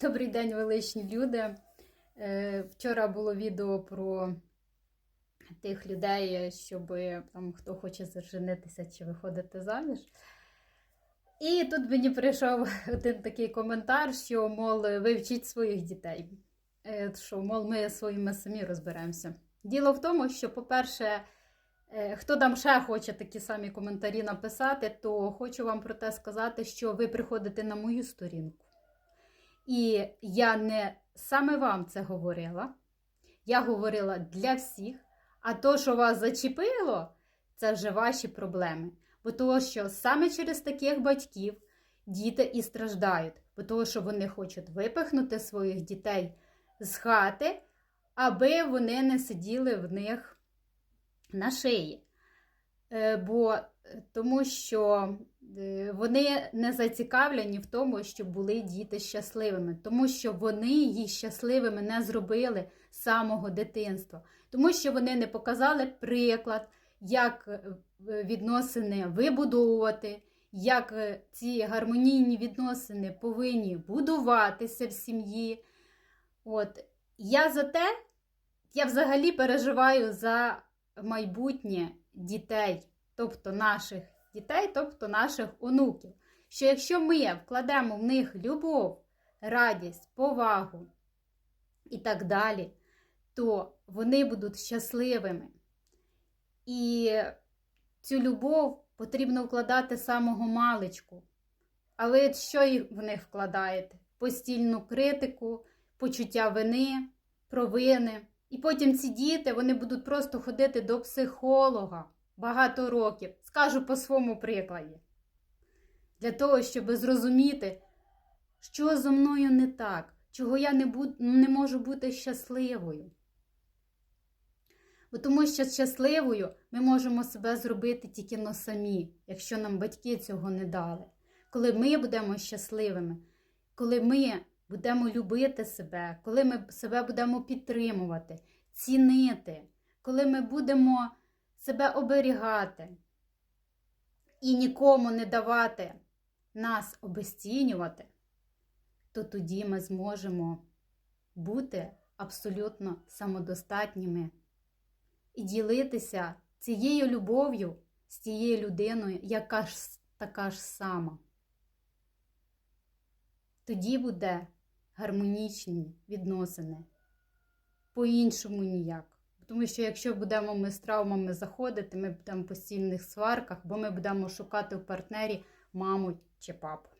Добрий день, величні люди. Е, Вчора було відео про тих людей, щоб там хто хоче заженитися чи виходити заміж. І тут мені прийшов один такий коментар, що, мол, вивчіть своїх дітей. Е, Що, мол, ми своїми самі розберемося. Діло в тому, що, по-перше, е, хто там ще хоче такі самі коментарі написати, то хочу вам про те сказати, що ви приходите на мою сторінку. І я не саме вам це говорила. Я говорила для всіх. А то, що вас зачепило, це вже ваші проблеми. Бо того, що саме через таких батьків діти і страждають, бо того, що вони хочуть випихнути своїх дітей з хати, аби вони не сиділи в них на шиї. Е, Бо е, тому що вони не зацікавлені в тому, щоб були діти щасливими, тому що вони їх щасливими не зробили з самого дитинства, тому що вони не показали приклад, як е, відносини вибудовувати, як е, ці гармонійні відносини повинні будуватися в сім'ї. От я за те, я взагалі переживаю за майбутнє дітей, тобто наших дітей, тобто наших онуків. Що якщо ми вкладемо в них любов, радість, повагу і так далі, то вони будуть щасливими. І цю любов потрібно вкладати з самого маличку. А ви що в них вкладаєте? Постільну критику, почуття вини, провини. І потім ці діти вони будуть просто ходити до психолога багато років. Скажу по своєму прикладі. Для того, щоб зрозуміти, що зо мною не так, чого я не, бу- не можу бути щасливою. Бо тому що щасливою ми можемо себе зробити тільки но самі, якщо нам батьки цього не дали. Коли ми будемо щасливими, коли ми будемо любити себе, коли ми себе будемо підтримувати, цінити, коли ми будемо себе оберігати і нікому не давати нас обесцінювати, то тоді ми зможемо бути абсолютно самодостатніми і ділитися цією любов'ю з тією людиною, яка ж така ж сама. Тоді буде гармонічні відносини. По-іншому ніяк. Тому що якщо будемо ми з травмами заходити, ми будемо в постійних сварках, бо ми будемо шукати в партнері маму чи папу.